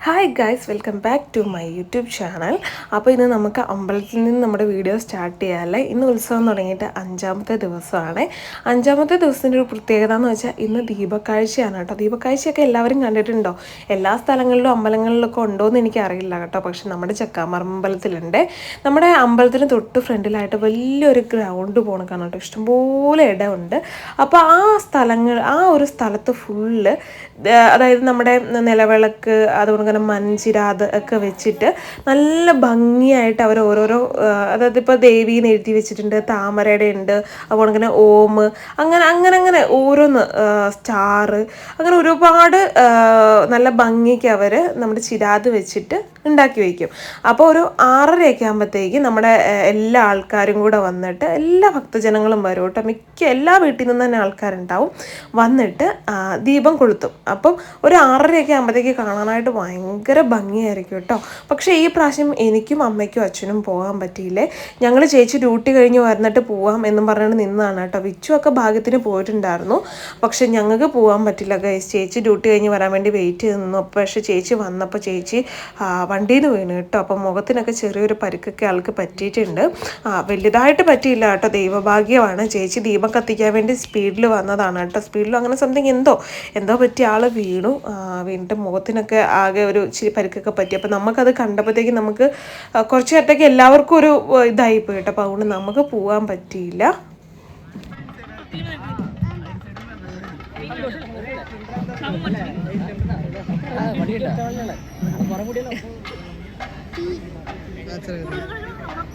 Hi guys welcome back to my YouTube channel അപ്പോൾ ഇന്ന് നമുക്ക് അമ്പലത്തിൽ നിന്ന് നമ്മുടെ വീഡിയോ സ്റ്റാർട്ട് ചെയ്യാമല്ലേ ഇന്ന് ഉത്സവം തുടങ്ങിയിട്ട് അഞ്ചാമത്തെ ദിവസമാണ്. അഞ്ചാമത്തെ ദിവസത്തിന്റെ ഒരു പ്രത്യേകത എന്ന് വെച്ചാൽ ഇന്ന് ദീപക്കാഴ്ചയാണ് കേട്ടോ. ദീപക്കാഴ്ചയൊക്കെ എല്ലാവരും കണ്ടിട്ടുണ്ടോ? എല്ലാ സ്ഥലങ്ങളിലും അമ്പലങ്ങളിലൊക്കെ ഉണ്ടോ എന്ന് എനിക്കറിയില്ല കേട്ടോ. പക്ഷെ നമ്മുടെ ചക്കാമറമ്പലത്തിലുണ്ട് നമ്മുടെ അമ്പലത്തിന് തൊട്ട് ഫ്രണ്ടിലായിട്ട് വലിയൊരു ഗ്രൗണ്ട് പോകണം കാണാം കേട്ടോ. ഇഷ്ടംപോലെ ഇടമുണ്ട് അപ്പോൾ ആ സ്ഥലങ്ങൾ ആ ഒരു സ്ഥലത്ത് ഫുള്ള് അതായത് നമ്മുടെ നിലവിളക്ക് അതുകൊണ്ട് തന്നെ മഞ്ചിരാത് ഒക്കെ വെച്ചിട്ട് നല്ല ഭംഗിയായിട്ട് അവർ ഓരോരോ അതായത് ഇപ്പോൾ ദേവീന്ന് എഴുതി വെച്ചിട്ടുണ്ട് താമരയുടെ ഉണ്ട് അതുപോലെ അങ്ങനെ ഓം അങ്ങനെ അങ്ങനെ അങ്ങനെ ഓരോന്ന് സ്റ്റാർ അങ്ങനെ ഒരുപാട് നല്ല ഭംഗിക്ക് അവർ നമ്മുടെ ചിരാത് വെച്ചിട്ട് ഉണ്ടാക്കി വയ്ക്കും. അപ്പോൾ ഒരു ആറരയൊക്കെ ആകുമ്പോഴത്തേക്ക് നമ്മുടെ എല്ലാ ആൾക്കാരും കൂടെ വന്നിട്ട് എല്ലാ ഭക്തജനങ്ങളും വരും കേട്ടോ. മിക്ക എല്ലാ വീട്ടിൽ നിന്ന് തന്നെ ആൾക്കാരുണ്ടാവും. വന്നിട്ട് ദീപം കൊളുത്തും. അപ്പം ഒരു ആറരയൊക്കെ ആകുമ്പോഴത്തേക്ക് കാണാനായിട്ട് ഭയങ്കര ഭംഗിയായിരിക്കും കേട്ടോ. പക്ഷേ ഈ പ്രാവശ്യം എനിക്കും അമ്മയ്ക്കും അച്ഛനും പോകാൻ പറ്റിയില്ലേ? ഞങ്ങൾ ചേച്ചി ഡ്യൂട്ടി കഴിഞ്ഞ് വന്നിട്ട് പോവാം എന്നും പറഞ്ഞിട്ട് നിന്നതാണ് കേട്ടോ. വിച്ചു ഒക്കെ ഭാഗ്യത്തിന് പോയിട്ടുണ്ടായിരുന്നു. പക്ഷെ ഞങ്ങൾക്ക് പോകാൻ പറ്റില്ല ചേച്ചി ഡ്യൂട്ടി കഴിഞ്ഞ് വരാൻ വേണ്ടി വെയിറ്റ് ചെയ്ത് നിന്നു. അപ്പോൾ പക്ഷേ ചേച്ചി വന്നപ്പോൾ ചേച്ചി വണ്ടിയിൽ നിന്ന് വീണ് കേട്ടോ. അപ്പോൾ മുഖത്തിനൊക്കെ ചെറിയൊരു പരിക്കൊക്കെ ആൾക്ക് പറ്റിയിട്ടുണ്ട്. ആ, വലുതായിട്ട് പറ്റിയില്ല കേട്ടോ. ദൈവഭാഗ്യമാണ്. ചേച്ചി ദീപം കത്തിക്കാൻ വേണ്ടി സ്പീഡിൽ വന്നതാണ് കേട്ടോ. സ്പീഡിൽ അങ്ങനെ സംതിങ് എന്തോ എന്തോ പറ്റിയ ആൾ വീണു. വീണിട്ട് മുഖത്തിനൊക്കെ ആകെ ഒരു ഇച്ചിരി പരിക്കൊക്കെ പറ്റി. അപ്പോൾ നമുക്കത് കണ്ടപ്പോഴത്തേക്ക് നമുക്ക് കുറച്ച് നേരത്തേക്ക് എല്ലാവർക്കും ഒരു ഇതായി പോയി കേട്ടോ. അപ്പോൾ അതുകൊണ്ട് നമുക്ക് പോകാൻ പറ്റിയില്ല.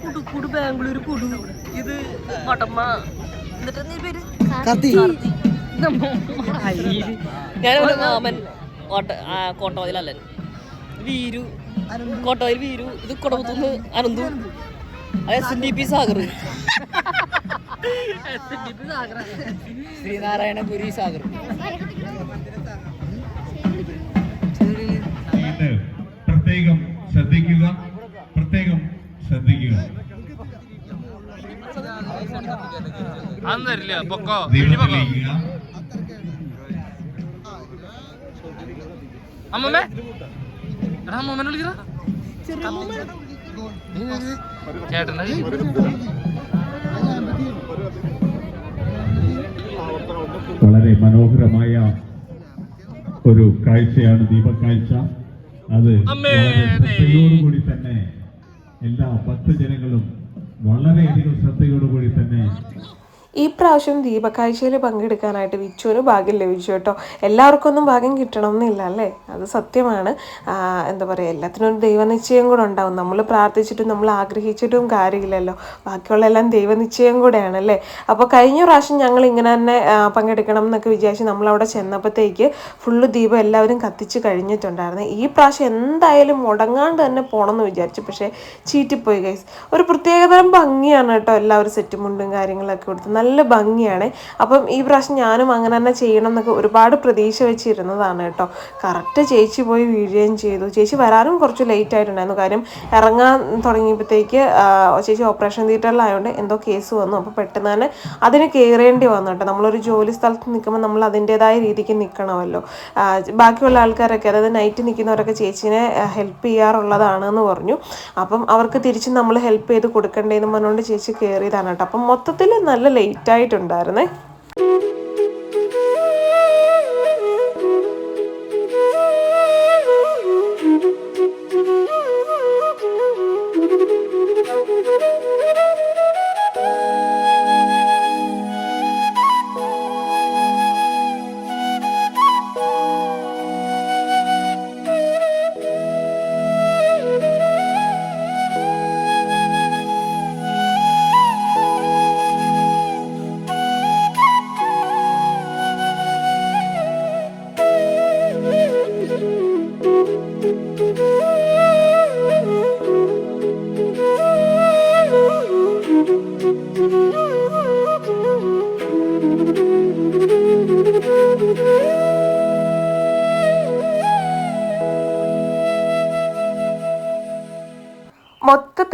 കുടു കുടു ബാംഗ്ലൂർ കുടു. ഇത് വടമ്മ എന്നിട്ട് പേര്? കത്തി. മാമൻ കോട്ടവാതിലല്ലൻ വീരു. കോട്ടവാതിൽ വീരു. ഇത് കൊടവത്തുനിന്ന് Ananthu. S N D P Sagar. Sreenarayanapuri Sagar. പ്രത്യേകം ശ്രദ്ധിക്കുക. പ്രത്യേകം ശ്രദ്ധിക്കുക. അമ്മമ്മേ? എടാ അമ്മമ്മനെ ചേട്ടനെ. വളരെ മനോഹരമായ ഒരു കാഴ്ചയാണ് ദീപക്കാഴ്ച. ശ്രദ്ധയോടുകൂടി തന്നെ എല്ലാ ഭക്തജനങ്ങളും വളരെയധികം ശ്രദ്ധയോടുകൂടി തന്നെ ഈ പ്രാവശ്യം ദീപക്കാഴ്ചയിൽ പങ്കെടുക്കാനായിട്ട് വിച്ചുവിന് ഭാഗ്യം ലഭിച്ചു കേട്ടോ. എല്ലാവർക്കും ഒന്നും ഭാഗ്യം കിട്ടണം എന്നില്ല അല്ലേ? അത് സത്യമാണ്. എന്താ പറയുക എല്ലാത്തിനും ഒരു ദൈവനിശ്ചയം കൂടെ ഉണ്ടാവും. നമ്മൾ പ്രാർത്ഥിച്ചിട്ടും നമ്മൾ ആഗ്രഹിച്ചിട്ടും കാര്യമില്ലല്ലോ. ബാക്കിയുള്ള എല്ലാം ദൈവനിശ്ചയം കൂടെയാണ് അല്ലേ? അപ്പോൾ കഴിഞ്ഞ പ്രാവശ്യം ഞങ്ങൾ ഇങ്ങനെ തന്നെ പങ്കെടുക്കണം എന്നൊക്കെ വിചാരിച്ച് നമ്മളവിടെ ചെന്നപ്പോഴത്തേക്ക് ഫുള്ള് ദീപം എല്ലാവരും കത്തിച്ച് കഴിഞ്ഞിട്ടുണ്ടായിരുന്നു. ഈ പ്രാവശ്യം എന്തായാലും മുടങ്ങാണ്ട് തന്നെ പോകണമെന്ന് വിചാരിച്ചു. പക്ഷേ ചീറ്റിപ്പോയി ഗൈസ് ഒരു പ്രത്യേകതരം ഭംഗിയാണ് കേട്ടോ. എല്ലാവരും സെറ്റ് മുണ്ടും കാര്യങ്ങളൊക്കെ കൊടുത്ത്. നല്ല ഭംഗിയാണ്. അപ്പം ഈ പ്രാവശ്യം ഞാനും അങ്ങനെ തന്നെ ചെയ്യണം എന്നൊക്കെ ഒരുപാട് പ്രതീക്ഷ വെച്ചിരുന്നതാണ് കേട്ടോ. കറക്റ്റ് ചേച്ചി പോയി വീഴുകയും ചെയ്തു. ചേച്ചി വരാനും കുറച്ച് ലേറ്റ് ആയിട്ടുണ്ടായിരുന്നു. കാര്യം ഇറങ്ങാൻ തുടങ്ങിയപ്പോഴത്തേക്ക് ചേച്ചി ഓപ്പറേഷൻ തിയേറ്ററിലായതുകൊണ്ട് എന്തോ കേസ് വന്നു. അപ്പോൾ പെട്ടെന്ന് തന്നെ അതിന് കയറേണ്ടി വന്നു കേട്ടോ. നമ്മളൊരു ജോലി സ്ഥലത്ത് നിൽക്കുമ്പോൾ നമ്മൾ അതിന്റെതായ രീതിക്ക് നിൽക്കണമല്ലോ ബാക്കിയുള്ള ആൾക്കാരൊക്കെ അതായത് നൈറ്റ് നിൽക്കുന്നവരൊക്കെ ചേച്ചീനെ ഹെൽപ്പ് ചെയ്യാറുള്ളതാണ് എന്ന് പറഞ്ഞു. അപ്പം അവർക്ക് തിരിച്ച് നമ്മൾ ഹെൽപ്പ് ചെയ്ത് കൊടുക്കണ്ടേന്ന് പറഞ്ഞുകൊണ്ട് ചേച്ചി കയറിയതാണ് കേട്ടോ. അപ്പം മൊത്തത്തിൽ നല്ല ലേറ്റ് ആയിട്ടുണ്ടായിരുന്നേ.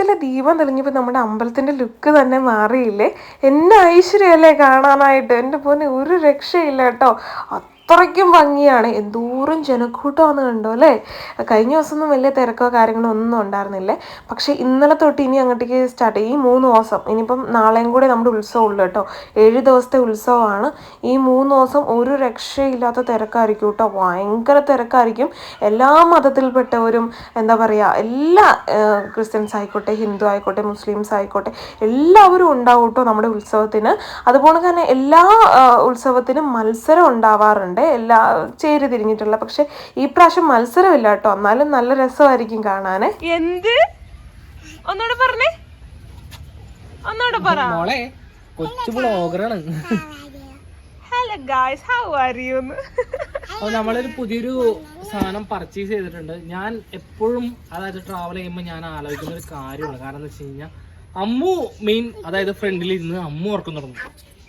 മൊത്തത്തിൽ ദീപം തെളിഞ്ഞപ്പോൾ നമ്മുടെ അമ്പലത്തിന്റെ ലുക്ക് തന്നെ മാറിയില്ലേ? എന്നെ ഐശ്വര്യമല്ലേ കാണാനായിട്ട്? എന്റെ പോലെ ഒരു രക്ഷയില്ല കേട്ടോ. അത്രയ്ക്കും ഭംഗിയാണ്. എന്തോരം ജനക്കൂട്ടമാണെന്ന് കണ്ടോ അല്ലേ? കഴിഞ്ഞ ദിവസമൊന്നും വലിയ തിരക്കോ കാര്യങ്ങളോ ഒന്നും ഉണ്ടായിരുന്നില്ലേ. പക്ഷേ ഇന്നലെ തൊട്ട് ഇനി അങ്ങോട്ടേക്ക് സ്റ്റാർട്ട് ചെയ്യും. ഈ മൂന്ന് ദിവസം. ഇനിയിപ്പം നാളെയും കൂടെ നമ്മുടെ ഉത്സവം ഉള്ളു കേട്ടോ. ഏഴ് ദിവസത്തെ ഉത്സവമാണ്. ഈ മൂന്ന് ദിവസം ഒരു രക്ഷയില്ലാത്ത തിരക്കായിരിക്കും കേട്ടോ. ഭയങ്കര തിരക്കായിരിക്കും. എല്ലാ മതത്തിൽപ്പെട്ടവരും എന്താ പറയുക എല്ലാ ക്രിസ്ത്യൻസ് ആയിക്കോട്ടെ ഹിന്ദു ആയിക്കോട്ടെ മുസ്ലിംസ് ആയിക്കോട്ടെ എല്ലാവരും ഉണ്ടാവും കേട്ടോ നമ്മുടെ ഉത്സവത്തിന്. അതുപോലെ തന്നെ എല്ലാ ഉത്സവത്തിനും മത്സരം ഉണ്ടാവാറുണ്ട്. എല്ലാ ചേരി തിരിഞ്ഞിട്ടുള്ള. പക്ഷെ ഈ പ്രാവശ്യം മത്സരമില്ല കേട്ടോ. എന്നാലും നല്ല രസമായിരിക്കും കാണാന്. എന്ത്? ഒന്നോട് പറഞ്ഞേ. ഒന്നോട് പറ. മോളെ കൊച്ചു ബ്ലോഗറാണ്. Hello guys how are you അപ്പോൾ നമ്മളൊരു പുതിയൊരു സാധനം പർച്ചേസ് ചെയ്തിട്ടുണ്ട്. ഞാൻ എപ്പോഴും അതായത് ട്രാവൽ ചെയ്യുമ്പോൾ ഞാൻ ആലോചിക്കുന്ന ഒരു കാര്യമാണ് കാരണം എന്താ വെച്ച് കഴിഞ്ഞാൽ അമ്മു മെയിൻ അതായത് ഫ്രണ്ടിൽ ഇരുന്ന് അമ്മു ഉറക്കം തുടങ്ങും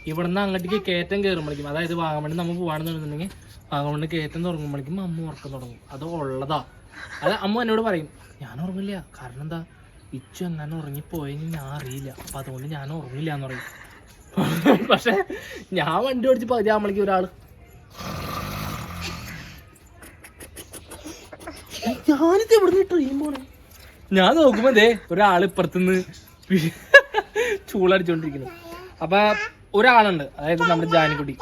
ഇവിടുന്ന് അങ്ങോട്ടേക്ക് കയറ്റം കയറുമ്പോഴേക്കും അതായത് വാഗമണ്ണി നമ്മൾ പോവാണെന്നുണ്ടെങ്കിൽ വാഗമണ്ണി കയറ്റം തുടങ്ങുമ്പോഴേക്കും അമ്മ ഉറക്കം തുടങ്ങും. അത് ഉള്ളതാ. അത് അമ്മ എന്നോട് പറയും ഞാൻ ഉറങ്ങില്ല. കാരണം എന്താ? ഇച്ചു എങ്ങനെ ഉറങ്ങിപ്പോയെങ്കിൽ ഞാൻ അറിയില്ല. അപ്പൊ അതുകൊണ്ട് ഞാൻ ഉറങ്ങില്ല എന്ന് പറയും. പക്ഷെ ഞാൻ വണ്ടി ഓടിച്ച് പകുതി ആകുമ്പോഴേക്കും ഒരാൾ ഞാനിത് എവിടെ ട്രെയിൻ പോണേ? ഞാൻ നോക്കുമ്പോ ദേ ഒരാൾ ഇപ്പുറത്തുനിന്ന് ചൂളടിച്ചോണ്ടിരിക്കുന്നു. അപ്പൊ ഒരാളുണ്ട്. അതായത് നമ്മുടെ ജാനിക്കുട്ടി.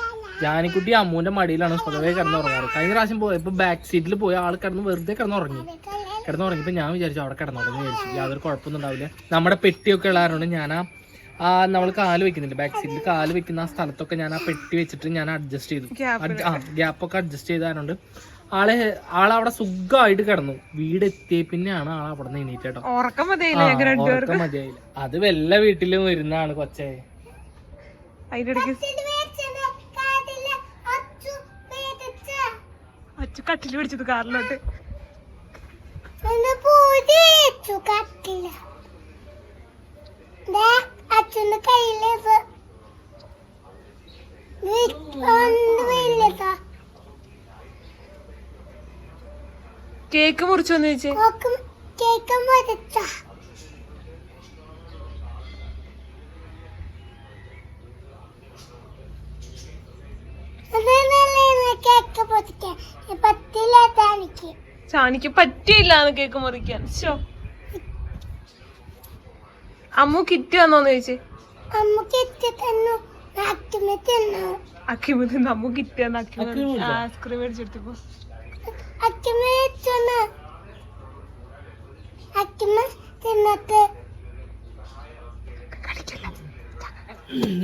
ജാനിക്കുട്ടി അമ്മൂന്റെ മടിയിലാണ് സ്വതവേ കിടന്നുറങ്ങാറ്. കഴിഞ്ഞ പ്രാവശ്യം പോയപ്പോ ബാക്ക് സീറ്റിൽ പോയി ആൾ കിടന്ന് വെറുതെ കിടന്നുറങ്ങി. കിടന്നുറങ്ങിയപ്പോ ഞാൻ വിചാരിച്ചു അവിടെ കിടന്നുറങ്ങി വിചാരിച്ചു. യാതൊരു കുഴപ്പമൊന്നും ഉണ്ടാവില്ല. നമ്മുടെ പെട്ടിയൊക്കെ ഉള്ളതുകൊണ്ട് ഞാൻ ആ ആ നമ്മൾ കാൽ വെക്കുന്നുണ്ട് ബാക്ക് സീറ്റിൽ കാൽ വെക്കുന്ന ആ സ്ഥലത്തൊക്കെ ഞാൻ ആ പെട്ടി വെച്ചിട്ട് ഞാൻ അഡ്ജസ്റ്റ് ചെയ്തു. ആ ഗ്യാപ്പൊക്കെ അഡ്ജസ്റ്റ് ചെയ്താലുണ്ട് ആളെ ആളവിടെ സുഖമായിട്ട് കിടന്നു. വീട് എത്തിയ പിന്നെയാണ് ആൾ അവിടെ നിന്ന് എണീറ്റ് ഉറക്കം മതിയായില്ല. അത് വല്ല വീട്ടിലും വരുന്നതാണ് കൊച്ചേ. ഇടയ്ക്ക് അച്ചു കട്ടിൽ പിടിച്ചത് കാറിലോട്ട്. കേക്ക് മുറിച്ചോന്ന് ചോദിച്ചേ? കേക്ക് മുറിച്ച എനിക്ക് പറ്റിയില്ല എന്ന് കേക്ക് മുറിക്കാൻ. അമ്മു കിറ്റ് വന്നോന്ന് ചോദിച്ചേ. അമ്മയ്ക്ക് എത്തി തന്നു. നാട്ടുമ തിന്നു. അക്കിമ തിന്ന്. അമ്മു കിറ്റ് അക്കിമ? ഐസ്ക്രീം മേടിച്ചെടുത്തപ്പോ തിന്നു.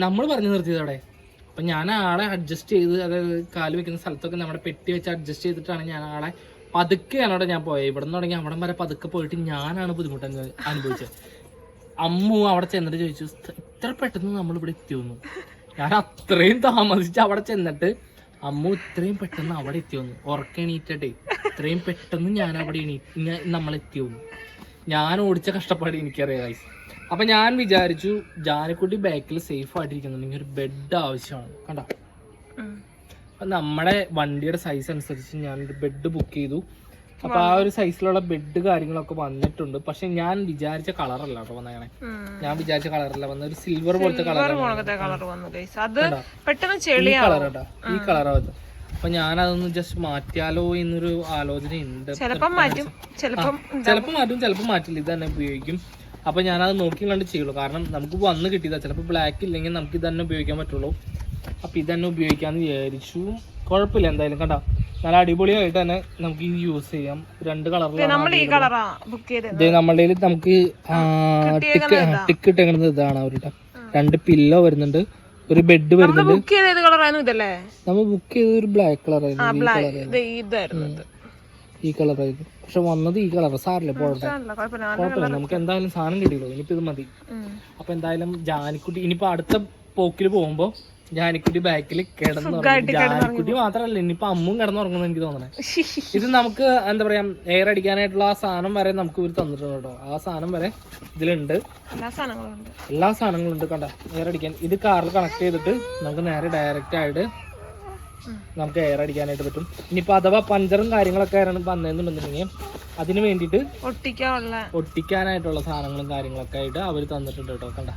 നമ്മൾ പറഞ്ഞു നിർത്തിയത് അവിടെ. അപ്പൊ ഞാൻ ആളെ അഡ്ജസ്റ്റ് ചെയ്ത് അതായത് കാൽ വെക്കുന്ന സ്ഥലത്തൊക്കെ നമ്മുടെ പെട്ടി വെച്ച് അഡ്ജസ്റ്റ് ചെയ്തിട്ടാണ് ഞാൻ ആളെ പതുക്കെയാണ് ഞാൻ പോയത് ഇവിടെ നിന്ന് തുടങ്ങി അവിടം വരെ പതുക്കെ പോയിട്ട് ഞാനാണ് ബുദ്ധിമുട്ട് അനുഭവിച്ചത്. അമ്മു അവിടെ ചെന്നിട്ട് ചോദിച്ചു "ഇത്ര- പെട്ടെന്ന് നമ്മൾ ഇവിടെ എത്തിയൊന്നു? ഞാൻ അത്രയും താമസിച്ച് അവിടെ ചെന്നിട്ട് അമ്മു ഇത്രയും പെട്ടെന്ന് അവിടെ എത്തിയൊന്നു. ഉറക്കം എണീറ്റട്ടെ. ഇത്രയും പെട്ടെന്ന് ഞാൻ അവിടെ എണീ നമ്മൾ എത്തിയൊന്നു. ഞാൻ ഓടിച്ച കഷ്ടപ്പാട് എനിക്കറിയാം. അപ്പൊ ഞാൻ വിചാരിച്ചു ജാനക്കുട്ടി ബാക്കിൽ സേഫ് ആയിട്ടിരിക്കുന്നുണ്ടെങ്കിൽ ഒരു ബെഡ് ആവശ്യമാണ്. കണ്ട? അപ്പൊ നമ്മുടെ വണ്ടിയുടെ സൈസ് അനുസരിച്ച് ഞാൻ ഒരു ബെഡ് ബുക്ക് ചെയ്തു. അപ്പൊ ആ ഒരു സൈസിലുള്ള ബെഡ് കാര്യങ്ങളൊക്കെ വന്നിട്ടുണ്ട്. പക്ഷെ ഞാൻ വിചാരിച്ച കളറല്ല കേട്ടോ വന്നേക്കണേ. ഞാൻ വിചാരിച്ച കളറല്ല വന്ന ഒരു സിൽവർ പോലത്തെ കളർ കളർ വന്നു പെട്ടെന്ന് ഈ ചെളിയാവും. കളർ കേട്ടോ. ഈ കളറാവത് അപ്പൊ ഞാൻ അതൊന്ന് ജസ്റ്റ് മാറ്റിയാലോ എന്നൊരു ചിലപ്പം മാറ്റും. ചിലപ്പം മാറ്റും ചിലപ്പോൾ മാറ്റില്ല. ഇത് തന്നെ ഉപയോഗിക്കും. അപ്പൊ ഞാനത് നോക്കി കണ്ട് ചെയ്യുള്ളൂ. കാരണം നമുക്ക് വന്ന് കിട്ടിയതാ. ചിലപ്പോൾ ബ്ലാക്ക് ഇല്ലെങ്കിൽ നമുക്ക് ഇത് തന്നെ ഉപയോഗിക്കാൻ പറ്റുള്ളൂ. അപ്പൊ ഇത് തന്നെ ഉപയോഗിക്കാന്ന് വിചാരിച്ചു. കുഴപ്പമില്ല എന്തായാലും കണ്ട. നല്ല അടിപൊളിയായിട്ട് തന്നെ നമുക്ക് ഇത് യൂസ് ചെയ്യാം. രണ്ട് കളറിലാണ് നമ്മളുടെ നമുക്ക് ടിക്ക് ടിക്ക് ഇട്ടേക്കുന്നത് ഇതാണ് അവരുടെ. രണ്ട് പില്ലോ വരുന്നുണ്ട്. ഒരു ബെഡ് വരുന്നുണ്ട്. ബുക്ക് ചെയ്ത കളറായിരുന്നു ഇതല്ലേ? നമ്മൾ ബുക്ക് ചെയ്ത ഒരു ബ്ലാക്ക് ആയിരുന്നു. ഈ ആയിരുന്നു. പക്ഷെ വന്നത് ഈ കളർ സാറില്ല പോകട്ടെ കുഴപ്പമില്ല. നമുക്ക് എന്തായാലും സാധനം കിട്ടിയല്ലോ ഇനിയിപ്പോ ഇത് മതി. അപ്പൊ എന്തായാലും ജാനിക്കുട്ടി ഇനിയിപ്പോ അടുത്ത പോക്കിൽ പോകുമ്പോ ജാനിക്കുട്ടി ബാക്കിൽ കിടന്നു ജാനിക്കുട്ടി മാത്രല്ല ഇനിയിപ്പോ അമ്മും കിടന്നുറങ്ങുന്നു എനിക്ക് തോന്നണേ. ഇത് നമുക്ക് എന്താ പറയാ എയർ അടിക്കാനായിട്ടുള്ള ആ സാധനം വരെ നമുക്ക് ഇവർ തന്നിട്ടുണ്ട് കേട്ടോ. ആ സാധനം വരെ ഇതിലുണ്ട്. എല്ലാ സാധനങ്ങളും ഉണ്ട് കണ്ട. എയർ അടിക്കാൻ. ഇത് കാറിൽ കണക്ട് ചെയ്തിട്ട് നമുക്ക് നേരെ ഡയറക്റ്റ് ആയിട്ട് നമുക്ക് എയർ അടിക്കാനായിട്ട് പറ്റും. ഇനിയിപ്പോൾ അഥവാ പഞ്ചറും കാര്യങ്ങളൊക്കെ ആണ് വന്നതെന്നുണ്ടെന്നുണ്ടെങ്കിൽ അതിന് വേണ്ടിയിട്ട് ഒട്ടിക്കാനുള്ള ഒട്ടിക്കാനായിട്ടുള്ള സാധനങ്ങളും കാര്യങ്ങളൊക്കെ ആയിട്ട് അവർ തന്നിട്ടുണ്ട് കേട്ടോ കണ്ട.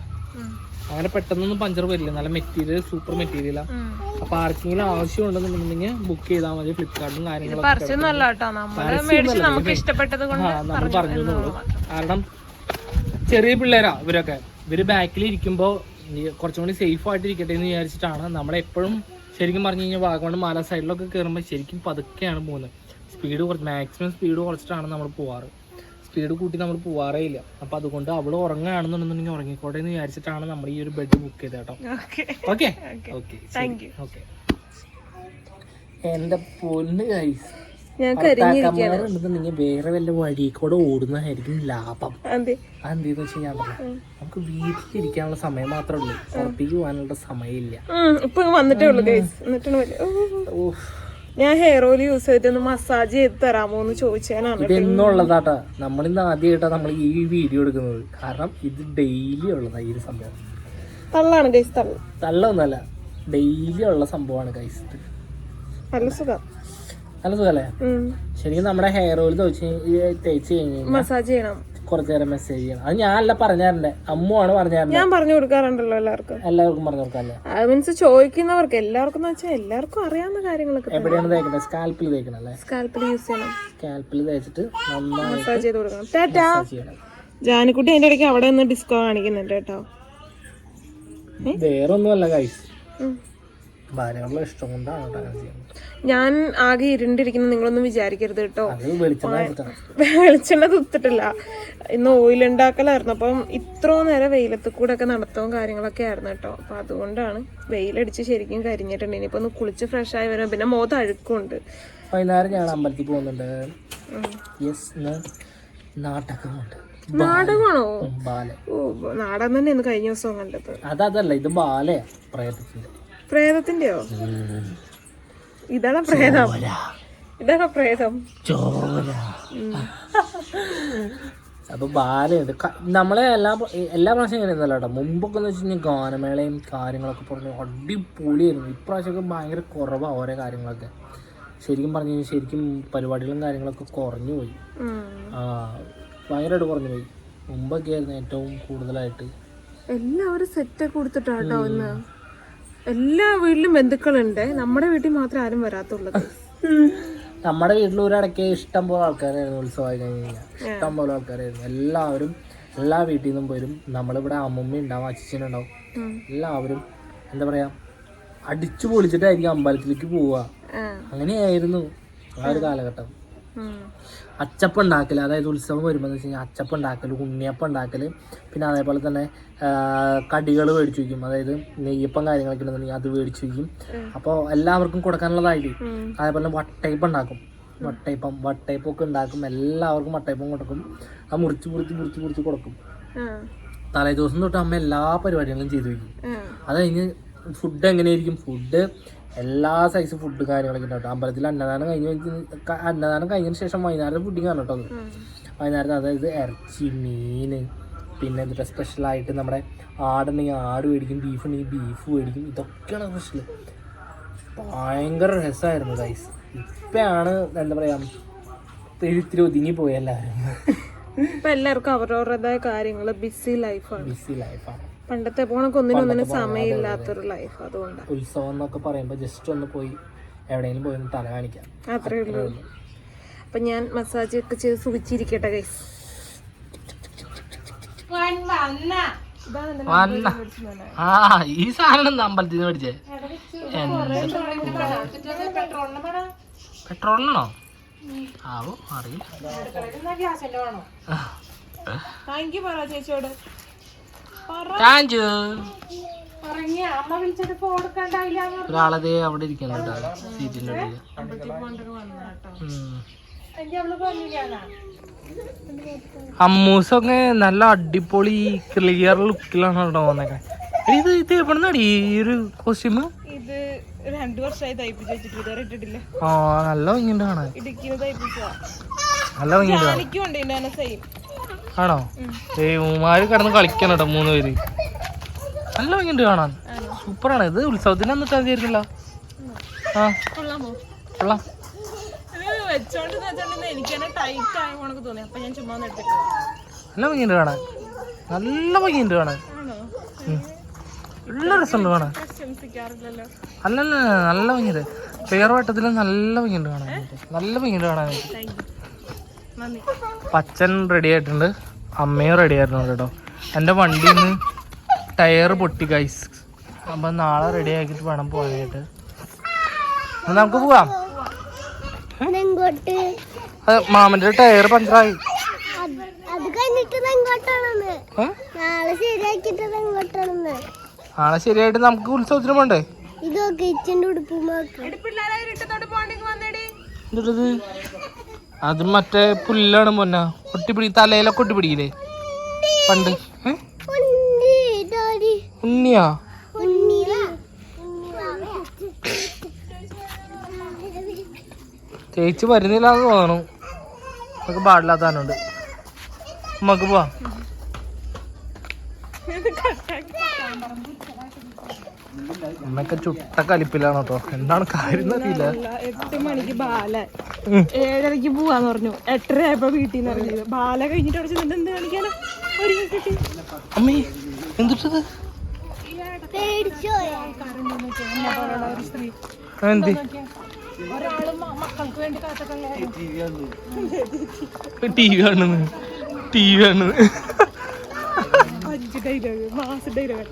അങ്ങനെ പെട്ടെന്നൊന്നും പഞ്ചർ വരില്ല. നല്ല മെറ്റീരിയൽ സൂപ്പർ മെറ്റീരിയലാണ് അപ്പൊ ആർക്കെങ്കിലും ആവശ്യം ഉണ്ടെന്നുണ്ടെങ്കിൽ ബുക്ക് ചെയ്താൽ മതി. ഫ്ലിപ്കാർട്ടും കാര്യങ്ങളൊക്കെ നമ്മൾ പറഞ്ഞു കാരണം ചെറിയ പിള്ളേരാ ഇവരൊക്കെ. ഇവർ ബാക്കിൽ ഇരിക്കുമ്പോൾ കുറച്ചും കൂടി സേഫ് ആയിട്ട് ഇരിക്കട്ടെ എന്ന് വിചാരിച്ചിട്ടാണ് നമ്മളെപ്പോഴും ശരിക്കും പറഞ്ഞു കഴിഞ്ഞാൽ വാഗമണ് മാല സൈഡിലൊക്കെ കയറുമ്പോൾ ശരിക്കും പതുക്കെയാണ് പോകുന്നത്. സ്പീഡ് കുറച്ച് മാക്സിമം സ്പീഡ് കുറച്ചിട്ടാണ് നമ്മൾ പോവാറ്. സ്പീഡ് കൂട്ടി നമ്മൾ പോവാറേ ഇല്ല അപ്പൊ അതുകൊണ്ട് അവൾ ഉറങ്ങുകയാണെന്നുണ്ടെന്നുണ്ടെങ്കിൽ ഉറങ്ങിക്കോട്ടെ എന്ന് വിചാരിച്ചിട്ടാണ് നമ്മൾ ഈ ഒരു ബെഡ് ബുക്ക് ചെയ്തത് കേട്ടോ ഓക്കെ എന്റെ പൊന്ന് വേറെ വല്ല വഴി കൂടെ ഓടുന്നതായിരിക്കും ലാഭം. അതെ. അതെന്തെന്ന് വെച്ച് കഴിഞ്ഞാൽ നമുക്ക് വീട്ടിലിരിക്കാനുള്ള സമയം മാത്രമേ ഉള്ളൂ. പുറത്തേക്ക് പോകാനുള്ള സമയമില്ല. ഇപ്പൊ വന്നിട്ടേ ഉള്ളൂ ഓ. ഞാൻ ഹെയർ ഓയിൽ യൂസ് ചെയ്തിട്ട് ഒന്ന് മസാജ് ചെയ്ത് തരാമോ എന്ന് ചോദിച്ചാനാണ് നമ്മൾ ഇന്ന് ആദ്യമായിട്ടാണ് നമ്മൾ ഈ വീഡിയോ എടുക്കുന്നത്. കാരണം ഇത് ഡെയിലി ഉള്ളതാ ഈ ഒരു സംഭവം. തള്ളാണ് ഗൈസ് തള്ള. തള്ളൊന്നല്ല ഡെയിലി ഉള്ള സംഭവമാണ് കൈസ് നല്ല സുഖം. നല്ല സുഖല്ലേ. ശരിക്കും നമ്മുടെ ഹെയർ ഓയിൽ തേച്ച് തേച്ച് കഴിഞ്ഞ് കഴിഞ്ഞാൽ മസാജ് ചെയ്യണം. കുറച്ചു നേരം മെസ്സേജ് ചെയ്യണം. അത് ഞാനല്ല പറഞ്ഞു തരണ്ടേ. അമ്മുവാണ് പറഞ്ഞു തരണ്ടേ. ഞാൻ പറഞ്ഞു കൊടുക്കാറുണ്ടല്ലോ എല്ലാവർക്കും. എല്ലാവർക്കും പറഞ്ഞു കൊടുക്കാല്ലേ? മീൻസ് ചോദിക്കുന്നവർക്ക് എല്ലാവർക്കും എന്ന് വെച്ചാൽ എല്ലാവർക്കും അറിയാവുന്ന കാര്യങ്ങളൊക്കെ എവിടെയാണ് തേക്കണ്ടേ? സ്കാൽപ്പിൽ തേക്കണം അല്ലേ? സ്കാൽപ്പിൽ യൂസ് ചെയ്യണം. സ്കാൽപ്പിൽ തേച്ചിട്ട് മസാജ് ചെയ്ത് കൊടുക്കണം. ടാറ്റാ ജാനിക്കുട്ടി അതിന്റെ ഇടയ്ക്ക് അവിടെ നിന്ന് ഡിസ്കോ കാണിക്കുന്നുണ്ട് കേട്ടോ. വേറെ ഒന്നുമല്ല കൈസ് ഇഷ്ടം കൊണ്ടാണ് ഞാൻ ആകെ ഇരുണ്ടിരിക്കുന്നു നിങ്ങളൊന്നും വിചാരിക്കരുത് കേട്ടോ. വെളിച്ചെണ്ണ തുത്തിട്ടില്ല ഇന്ന് ഓയിൽ ഉണ്ടാക്കലായിരുന്നു അപ്പം ഇത്രയും നേരം വെയിലത്ത് കൂടെ ഒക്കെ നടത്തവും കാര്യങ്ങളൊക്കെ ആയിരുന്നു കേട്ടോ. അപ്പൊ അതുകൊണ്ടാണ് വെയിലടിച്ച് ശരിക്കും കരിഞ്ഞിട്ടുണ്ട് ഇനിയിപ്പോ ഒന്ന് കുളിച്ച് ഫ്രഷ് ആയി വരാം. പിന്നെ മോത അഴുക്കുണ്ട് വൈകുന്നേരം ഞാൻ അമ്പലത്തിൽ പോകുന്നുണ്ട്. നാടകമുണ്ട്. നാടകമാണോ? ബാല. ഓ നാടകം തന്നെ കഴിഞ്ഞ ദിവസം കണ്ടത്. അതല്ല ഇത് ബാലയാ പ്രയത്നത്തിന്റെ പ്രേതത്തിന്റെയോ? ഇതാണ് പ്രേതം. ഇതാണ് പ്രേതം. ചോര. അപ്പൊ ബാലയുണ്ട് നമ്മളെ എല്ലാ എല്ലാ പ്രാവശ്യം ഇങ്ങനെ ഒന്നല്ല കേട്ടോ. മുമ്പൊക്കെ എന്ന് വെച്ച് കഴിഞ്ഞാൽ ഗാനമേളയും കാര്യങ്ങളൊക്കെ പറഞ്ഞു അടിപൊളിയായിരുന്നു. ഇപ്രാവശ്യമൊക്കെ ഭയങ്കര കുറവാണ് ഓരോ കാര്യങ്ങളൊക്കെ. ശരിക്കും പറഞ്ഞു കഴിഞ്ഞാൽ ശരിക്കും പരിപാടികളും കാര്യങ്ങളൊക്കെ കുറഞ്ഞു പോയി. ആ ഭയങ്കരമായിട്ട് കുറഞ്ഞു പോയി. മുമ്പൊക്കെ ആയിരുന്നു ഏറ്റവും കൂടുതലായിട്ട്. എല്ലാവരും സെറ്റൊക്കെ കൊടുത്തിട്ടാട്ടോ ഇന്ന്. എല്ലാ വീട്ടിലും ബന്ധുക്കളുണ്ട്. നമ്മുടെ വീട്ടിൽ മാത്രം ആരും വരാത്തുള്ളത്. നമ്മുടെ വീട്ടിൽ ഒരിടയ്ക്ക് ഇഷ്ടം പോലെ ആൾക്കാരായിരുന്നു ഉത്സവമായി കഴിഞ്ഞ് കഴിഞ്ഞാൽ. ഇഷ്ടം പോലെ ആൾക്കാരായിരുന്നു. എല്ലാവരും എല്ലാ വീട്ടിൽ നിന്നും വരും നമ്മളിവിടെ അമ്മമ്മ ഉണ്ടാവും അച്ഛനുണ്ടാവും എല്ലാവരും എന്താ പറയാ അടിച്ചു പൊളിച്ചിട്ടായിരിക്കും അമ്പലത്തിലേക്ക് പോവുക. അങ്ങനെയായിരുന്നു ആ ഒരു കാലഘട്ടം. അച്ചപ്പം ഉണ്ടാക്കൽ അതായത് ഉത്സവം വരുമ്പോൾ എന്ന് വെച്ച് കഴിഞ്ഞാൽ അച്ചപ്പം ഉണ്ടാക്കൽ ഉണ്ണിയപ്പം ഉണ്ടാക്കൽ പിന്നെ അതേപോലെ തന്നെ കടികൾ മേടിച്ചു വയ്ക്കും അതായത് നെയ്യപ്പം കാര്യങ്ങളൊക്കെ ഉണ്ടെന്നുണ്ടെങ്കിൽ അത് മേടിച്ചു വയ്ക്കും അപ്പോൾ എല്ലാവർക്കും കൊടുക്കാനുള്ളതായിട്ട്. അതേപോലെ തന്നെ വട്ടയപ്പം ഉണ്ടാക്കും. വട്ടയപ്പം വട്ടയപ്പം ഒക്കെ ഉണ്ടാക്കും. എല്ലാവർക്കും വട്ടയപ്പം കൊടുക്കും. അത് മുറിച്ച് മുറിച്ച് മുറിച്ച് മുറിച്ച് കൊടുക്കും. തലേ ദിവസം തൊട്ട് അമ്മ എല്ലാ പരിപാടികളും ചെയ്തു വയ്ക്കും. അത് കഴിഞ്ഞ് ഫുഡ് എങ്ങനെയായിരിക്കും? ഫുഡ് എല്ലാ സൈസ് ഫുഡ് കാര്യങ്ങളൊക്കെ ഉണ്ടാവും. അമ്പലത്തിൽ അന്നദാനം കഴിഞ്ഞ് അന്നദാനം കഴിഞ്ഞതിന് ശേഷം വൈകുന്നേരം ഫുഡിങ് ആണ് കേട്ടോ വൈകുന്നേരത്തെ അതായത് ഇറച്ചി മീൻ പിന്നെ എന്നിട്ട് സ്പെഷ്യലായിട്ട് നമ്മുടെ ആടുണ്ടെങ്കിൽ ആട് മേടിക്കും ബീഫ് ഉണ്ടെങ്കിൽ ബീഫ് മേടിക്കും. ഇതൊക്കെയാണ് സ്പെഷ്യൽ ഭയങ്കര രസമായിരുന്നു ഗൈസ് ഇപ്പോഴാണ് എന്താ പറയുക ഇത്തിരി ഒതുങ്ങി പോയി എല്ലാവരും. ഇപ്പൊ എല്ലാവർക്കും അവരവരുടേതായ കാര്യങ്ങൾ ബിസി ലൈഫാണ് ബിസി ലൈഫാണ് പണ്ടത്തെ പോണൊക്കെ ഒന്നിനും ഒന്നിനും സമയമില്ലാത്തൊരു ലൈഫ് അതുകൊണ്ടാണ് ഉത്സവം എന്നൊക്കെ പറയുമ്പോൾ ജസ്റ്റ് ഒന്ന് പോയി എവിടെയെങ്കിലും പോയി ഒന്ന് തല കാണിക്കാം. അത്രേ ഉള്ളൂ. അപ്പൊ ഞാൻ മസാജ് ഒക്കെ ചെയ്ത് സുഖിച്ചിരിക്കട്ടെ ഗൈസ് വന്ന. ആ ഈ സാധനം അമ്പലത്തിൽ നിന്ന് മേടിച്ചേ? പെട്രോളിനാണോ? ആവോ അറിയില്ല. താങ്ക് യു പറ ചേച്ചിയോട്. താങ്ക് യു ഒരാളതേ അവിടെ ഉള്ളിൽ ഉം. അമ്മൂസൊക്കെ നല്ല അടിപൊളി ക്ലിയർ ലുക്കിലാണ് കേട്ടോ വന്നേക്കെ ഇത് ഇത് എവിടുന്നാടി? ഈ ഒരു കോസ്റ്റ്യൂമ് ഇത് രണ്ടു വർഷമായി തയ്പ്പിച്ച് വെച്ചിട്ട് ഇതുവരെ ഇട്ടിട്ടില്ല. ആ നല്ല ഭംഗിയുണ്ട് കാണാൻ. ഇടുക്കിന്ന് നല്ല ഭംഗിയുണ്ട് സെയിം ആണോ? ഏയ് ഉമാര് കിടന്ന് കളിക്കണം കേട്ടോ മൂന്ന് പേര്. നല്ല ഭംഗിയുണ്ട് കാണാൻ. സൂപ്പറാണ്. ഇത് ഉത്സവത്തിന് എന്നിട്ട് മതിയായിരിക്കല്ലോ ആ. കൊള്ളാം. നല്ല ഭംഗിയുണ്ട് കാണാൻ. നല്ല ഭംഗിയുണ്ട് കാണാൻ. ആണോ. നല്ല രസമുണ്ട് കാണാൻ. അല്ലല്ല നല്ല ഭംഗിയുണ്ട്. പേർ വട്ടത്തിൽ നല്ല ഭംഗിയുണ്ട് കാണാൻ. നല്ല ഭംഗിയുണ്ട് കാണാനായിട്ട് പച്ചൻ റെഡി ആയിട്ടുണ്ട്. അമ്മയും റെഡി ആയിട്ടുണ്ട് കേട്ടോ. എന്റെ വണ്ടിയിൽ നിന്ന് ടയർ പൊട്ടി ഗൈസ് അപ്പം നാളെ റെഡി ആക്കിയിട്ട് വേണം പോകാനായിട്ട്. നമുക്ക് പോവാം. മാമന്റെ അത് മാമന്റെ ടയർ പഞ്ചറായി. നാളെ ശരിയായിട്ട് നമുക്ക് ഉത്സവത്തിന് പോണ്ടേ? ഇതൊക്കെ ഇച്ചിന്റെ എന്തത് അത് മറ്റേ പുല്ലാണ് പൊന്ന പിടി തലയിലൊക്കെ ഒട്ടിപ്പിടിക്കില്ലേ പണ്ട്. ഉണ്ണിയാ? തേച്ച് വരുന്നില്ല എന്ന് തോന്നണം നമുക്ക് പാടില്ലാത്താനുണ്ട് നമുക്ക് പോവാം. അമ്മയൊക്കെ ചുട്ട കലിപ്പിലാണ് കേട്ടോ എന്താണ് കാര്യം അറിയില്ല എട്ട് മണിക്ക് ബാല. ഏഴരക്ക് പോവാന്ന് പറഞ്ഞു. എട്ടര ആയപ്പോ വീട്ടിൽ നിന്ന് ഇറങ്ങിയത്. ബാല കഴിഞ്ഞിട്ട് അവിടെ ചെന്നിട്ട് എന്ത് കളിക്കാനോ അമ്മേ എന്തിട്ടത് എന്ത് ടി വി കാണുന്നു ടി വി കാണുന്നു അഞ്ച് ഡൈലോഗ് മാസ ഡൈലോഗ്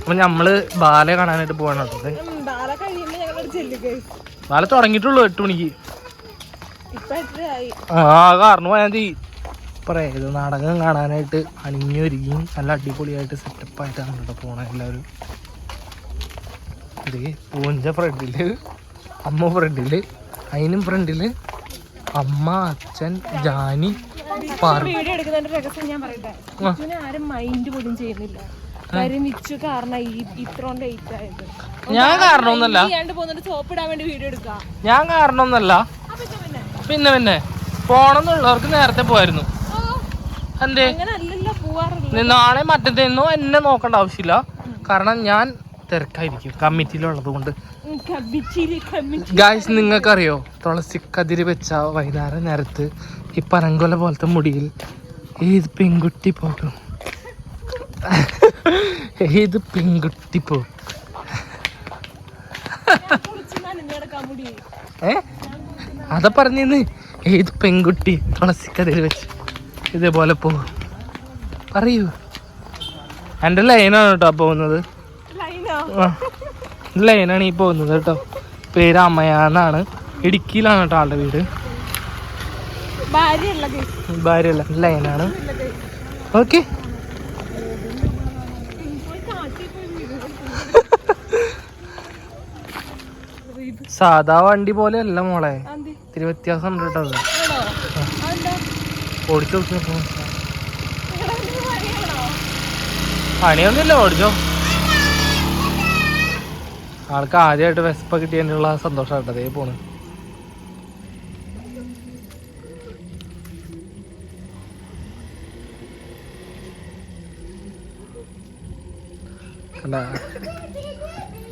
അപ്പൊ നമ്മൾ ബാല കാണാനായിട്ട് പോവാണ് കേട്ടോ ദേ. ബാല തുടങ്ങിയിട്ടുള്ളൂ എട്ട് മണിക്ക്. ആ കാരണം പോയാൽ മതി. ഇത് നാടകം കാണാനായിട്ട് അണിഞ്ഞൊരുങ്ങിയും നല്ല അടിപൊളിയായിട്ട് സെറ്റപ്പ് ആയിട്ടാണ് കേട്ടോ പോണ എല്ലാവരും. ഇത് പൂഞ്ച ഫ്രണ്ടിൽ അമ്മ ഫ്രണ്ടിൽ അതിനും ഫ്രണ്ടിൽ അമ്മ അച്ഛൻ ജാനി പാറു ഞാൻ. ആരും മൈൻഡ് പോലും ചെയ്യുന്നില്ല. കാര്യം കാരണം ഈ എയ്റ്റ് ആയത്. ഞാൻ കാരണമൊന്നല്ല പോകുന്നുണ്ട് സോപ്പ് ഇടാൻ വേണ്ടി വീഡിയോ എടുക്കാം. ഞാൻ കാരണമൊന്നല്ല പിന്നെ പിന്നെ. പോണെന്നുള്ളവർക്ക് നേരത്തെ പോയിരുന്നു എന്തേ? നാളെ മറ്റത്തേന്നോ എന്നെ നോക്കേണ്ട ആവശ്യമില്ല. കാരണം ഞാൻ തിരക്കായിരിക്കും കമ്മിറ്റിയിലുള്ളത് കൊണ്ട് ഗായ്സ് നിങ്ങൾക്കറിയോ? തുളസി കതിര് വെച്ച വൈകുന്നേരം നേരത്ത് ഈ പനങ്കൊല പോലത്തെ മുടിയിൽ ഏത് പെൺകുട്ടി പോകും ഏത് പെൺകുട്ടിപ്പോ? ഏ? അതാ പറഞ്ഞിന്ന്. ഏത് പെൺകുട്ടി? തുളസിക്കഥയിൽ വെച്ച് ഇതേപോലെ പോകും പറയൂ. എന്റെ ലൈനാണ് കേട്ടോ പോകുന്നത്. ലൈനാണ് ഈ പോകുന്നത് കേട്ടോ പേര് അമ്മയാന്നാണ് ഇടുക്കിയിലാണ് കേട്ടോ ആളുടെ വീട്. ഭാര്യയല്ല ലൈനാണ്. ഓക്കെ പോയി കാട്ടി പോയി വീഡിയോ സാധാ വണ്ടി പോലെ അല്ല മോളെ ഇത്തിരി വ്യത്യാസം ഉണ്ട് കേട്ടോ ഓടിച്ചു നോക്കി പണിയൊന്നുമില്ല ഓടിച്ചോ. ആൾക്ക് ആദ്യമായിട്ട് വെസ്പ കിട്ടിയതിനുള്ള കേട്ടോ അതേ പോണ്. അല്ല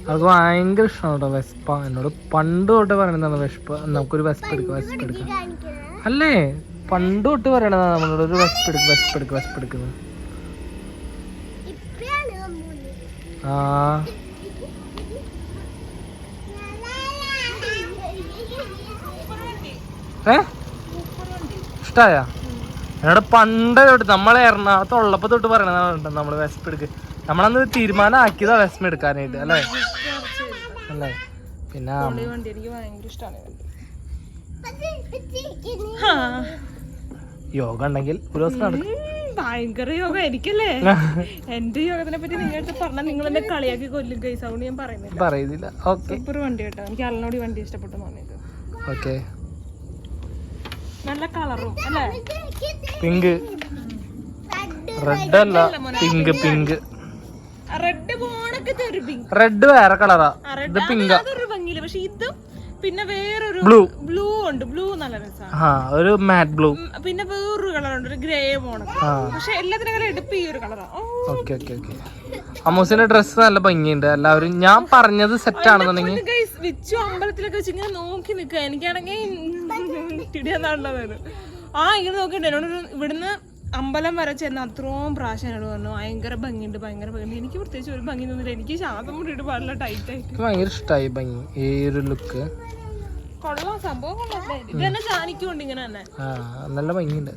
അവൾക്ക് ഭയങ്കര ഇഷ്ടമാണ് കേട്ടോ വെസ്പ എന്നോട് പണ്ട് തൊട്ട് പറയണതാണ് വെസ്പ നമുക്കൊരു വെസ്പ എടുക്കുക വെസ്പ എടുക്കുക അല്ലേ? പണ്ട് തൊട്ട് പറയണതാണ് നമ്മളോട് ഒരു വെസ്പ എടുക്കുക വെസ്പ എടുക്കുക വെസ്പ എടുക്കുന്നത് ആ. ഏ? ഇഷ്ടായ? എന്നോട് പണ്ട് തൊട്ട് നമ്മൾ എറണാകുളത്ത് ഉള്ളപ്പോ തൊട്ട് പറയണതാണ് നമ്മൾ വെസ്പ എടുക്ക്. നമ്മളന്ന് തീരുമാനം ആക്കിയതാ വെസ്പ എടുക്കാനായിട്ട് അല്ലേ? അല്ലേ പിന്നെ യോഗ ഉണ്ടെങ്കിൽ ഒരു ദിവസം നടക്കും. ഭയങ്കര യോഗ എനിക്കല്ലേ എന്റെ യോഗത്തിനെ പറ്റി നിങ്ങളുടെ അടുത്ത് പറഞ്ഞാൽ നിങ്ങൾ എന്നെ കളിയാക്കി കൊല്ലും കൈസ് അതുകൊണ്ട് ഞാൻ പറയുന്നില്ല. പറയുന്നില്ല. ഓക്കെ. സൂപ്പർ വണ്ടി കേട്ടോ. എനിക്ക് അലനോട് വണ്ടി ഇഷ്ടപ്പെട്ടു തോന്നിയത് ഓക്കെ. നല്ല കളറും അല്ലേ? പിങ്ക്. റെഡ് അല്ല pink pink. Red pink red വേറെ കളറാ ഇത് പിങ്ക പക്ഷെ ഇതും പിന്നെ വേറൊരു ബ്ലൂ ബ്ലൂ ഉണ്ട്. ബ്ലൂ നല്ല രസമാണ് ഒരു മാറ്റ് ബ്ലൂ പിന്നെ വേറൊരു കളറുണ്ട് ഒരു ഗ്രേ ആ. പക്ഷെ എല്ലാത്തിനും എടുപ്പ് ഈ ഒരു കളറാ ഓക്കെ ഓക്കെ ഓക്കെ അമ്മൂസിന്റെ ഡ്രസ്സ് നല്ല ഭംഗിയുണ്ട്. എല്ലാവരും ഞാൻ പറഞ്ഞത് സെറ്റ് ആണെന്നുണ്ടെങ്കിൽ വിച്ചു അമ്പലത്തിലൊക്കെ വെച്ച് ഇങ്ങനെ നോക്കി നിൽക്കുക. എനിക്കാണെങ്കിൽ ആ ഇങ്ങനെ നോക്കിണ്ട് എന്നോട് ഇവിടുന്ന് അമ്പലം വരെ ചെന്ന് അത്രയും പ്രാവശ്യം എന്നോട് പറഞ്ഞു ഭയങ്കര ഭംഗിയുണ്ട് ഭയങ്കര ഭംഗിയുണ്ട്. എനിക്ക് പ്രത്യേകിച്ച് ഒരു ഭംഗി തോന്നില്ല എനിക്ക് ശ്വാസം മുട്ടിട്ട് പാടില്ല ടൈറ്റ് ആയിട്ട്. ഭയങ്കര ഇഷ്ടമായി ഭംഗി ഈ ഒരു ലുക്ക് കൊള്ളാം സംഭവം കൊള്ളാം. ഇത് തന്നെ ചാനിക്കുണ്ട് ഇങ്ങനെ തന്നെ. ആ നല്ല ഭംഗിയുണ്ട്.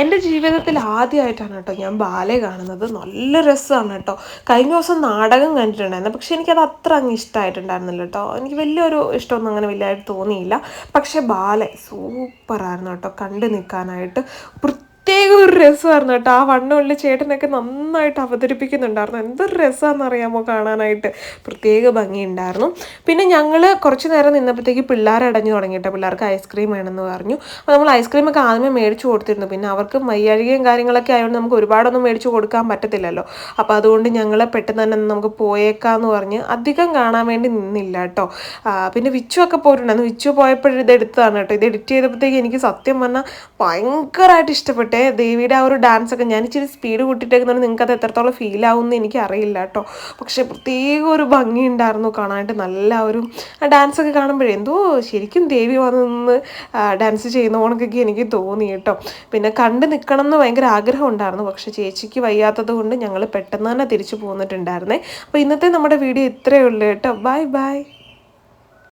എന്റെ ജീവിതത്തിൽ ആദ്യമായിട്ടാണ് കേട്ടോ ഞാൻ ബാലെ കാണുന്നത്. നല്ല രസമാണ് കേട്ടോ. കഴിഞ്ഞ ദിവസം നാടകം കണ്ടിട്ടുണ്ടായിരുന്നു. പക്ഷെ എനിക്കത് അത്ര അങ്ങ് ഇഷ്ടമായിട്ടുണ്ടായിരുന്നില്ല കേട്ടോ. എനിക്ക് വലിയൊരു ഇഷ്ടമൊന്നും അങ്ങനെ വലിയ തോന്നിയില്ല. പക്ഷെ ബാലെ സൂപ്പറായിരുന്നു കേട്ടോ. കണ്ടു നിൽക്കാനായിട്ട്. പ്രത്യേക ഒരു രസമായിരുന്നു കേട്ടോ. ആ വണ്ണമുള്ള ചേട്ടനൊക്കെ നന്നായിട്ട് അവതരിപ്പിക്കുന്നുണ്ടായിരുന്നു. എന്തൊരു രസമാണെന്ന് അറിയാമോ കാണാനായിട്ട്. പ്രത്യേക ഭംഗിയുണ്ടായിരുന്നു. പിന്നെ ഞങ്ങൾ കുറച്ച് നേരം നിന്നപ്പോഴത്തേക്ക് പിള്ളേർ അടഞ്ഞു തുടങ്ങിയിട്ട് പിള്ളേർക്ക് ഐസ്ക്രീം വേണമെന്ന് പറഞ്ഞു. അപ്പോൾ നമ്മൾ ഐസ്ക്രീമൊക്കെ ആദ്യമേ മേടിച്ചു കൊടുത്തിരുന്നു. പിന്നെ അവർക്ക് മയ്യാഴികയും കാര്യങ്ങളൊക്കെ ആയതുകൊണ്ട് നമുക്ക് ഒരുപാടൊന്നും മേടിച്ചു കൊടുക്കാൻ പറ്റത്തില്ലല്ലോ. അപ്പോൾ അതുകൊണ്ട് ഞങ്ങൾ പെട്ടെന്ന് തന്നെ നമുക്ക് പോയേക്കാന്ന് പറഞ്ഞ് അധികം കാണാൻ വേണ്ടി നിന്നില്ല കേട്ടോ. പിന്നെ വിച്ചു ഒക്കെ പോയിട്ടുണ്ടായിരുന്നു. വിച്ചു പോയപ്പോഴും ഇത് എടുത്തതാണ് കേട്ടോ. ഇത് എഡിറ്റ് ചെയ്തപ്പോഴത്തേക്ക് എനിക്ക് സത്യം പറഞ്ഞാൽ ഭയങ്കരമായിട്ട് ഇഷ്ടപ്പെട്ടേ. ദേവിയുടെ ആ ഒരു ഡാൻസ് ഒക്കെ ഞാൻ ഇച്ചിരി സ്പീഡ് കൂട്ടിയിട്ടേക്കുന്നതുകൊണ്ട് നിങ്ങൾക്ക് അത് എത്രത്തോളം ഫീൽ ആവുമെന്ന് എനിക്ക് അറിയില്ല കേട്ടോ. പക്ഷെ പ്രത്യേക ഒരു ഭംഗി ഉണ്ടായിരുന്നു കാണാനായിട്ട്. നല്ല ഒരു ഡാൻസ് ഒക്കെ കാണുമ്പോഴേ എന്തോ ശരിക്കും ദേവി വന്നിന്ന് ഡാൻസ് ചെയ്യുന്ന കണക്കൊക്കെ എനിക്ക് തോന്നി കേട്ടോ. പിന്നെ കണ്ട് നിൽക്കണം എന്ന് ഭയങ്കര ആഗ്രഹം ഉണ്ടായിരുന്നു. പക്ഷെ ചേച്ചിക്ക് വയ്യാത്തത് കൊണ്ട് ഞങ്ങൾ പെട്ടെന്ന് തന്നെ തിരിച്ചു പോന്നിട്ടുണ്ടായിരുന്നേ. അപ്പോൾ ഇന്നത്തെ നമ്മുടെ വീഡിയോ ഇത്രയേ ഉള്ളൂ കേട്ടോ. Bye bye